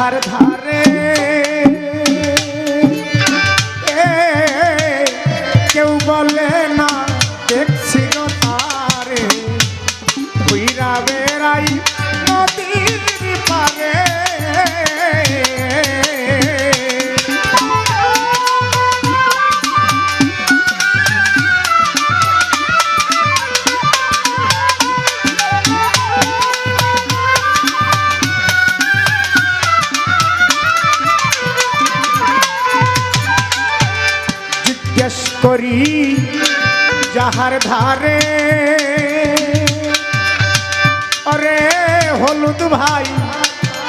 ধার ধার জিজ্ঞেস করি যাহার ধারে। অরে হলুদ ভাই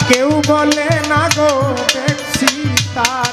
কেউ বলে না গো দেখছি তার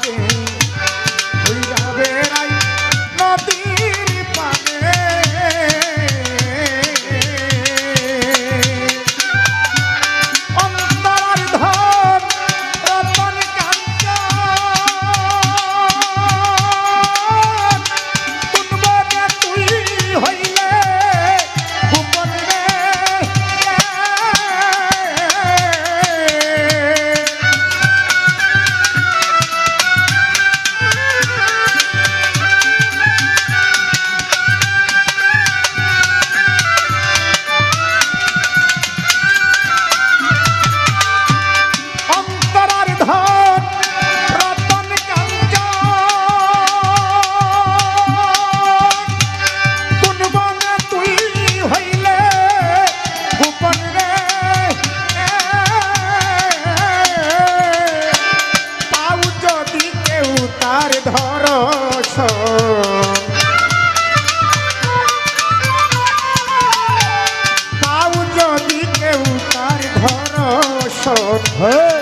হ্যাঁ।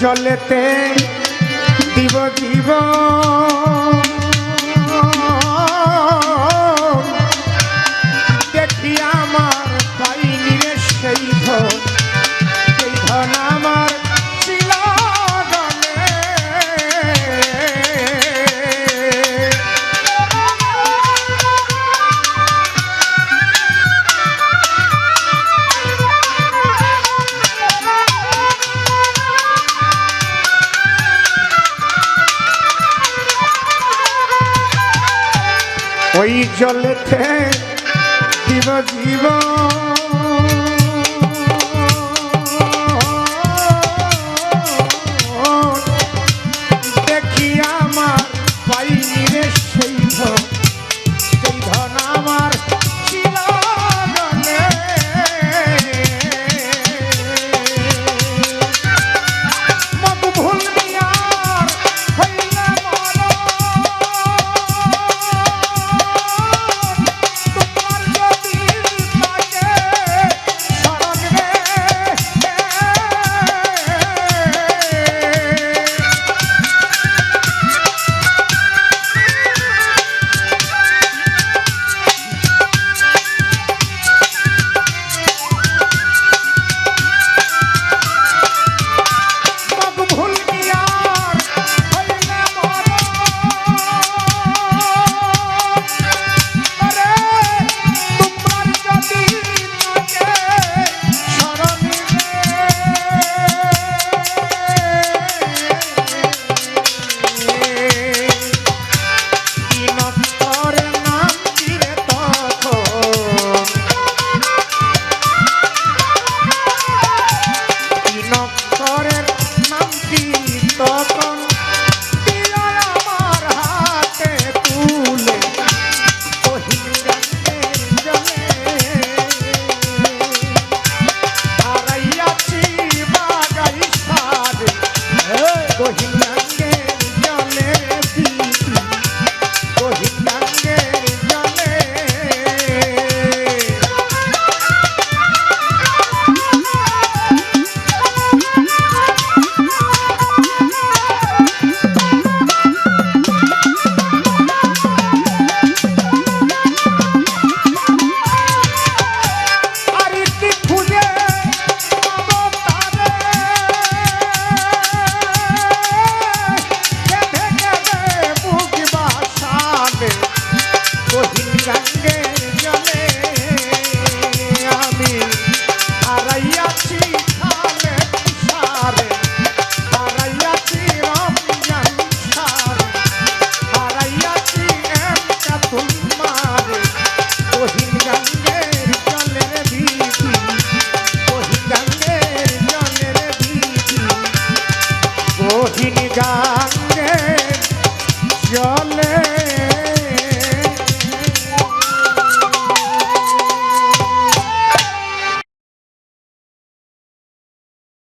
জলেতে দিব জীবন ওই জলেতে দিব জীবন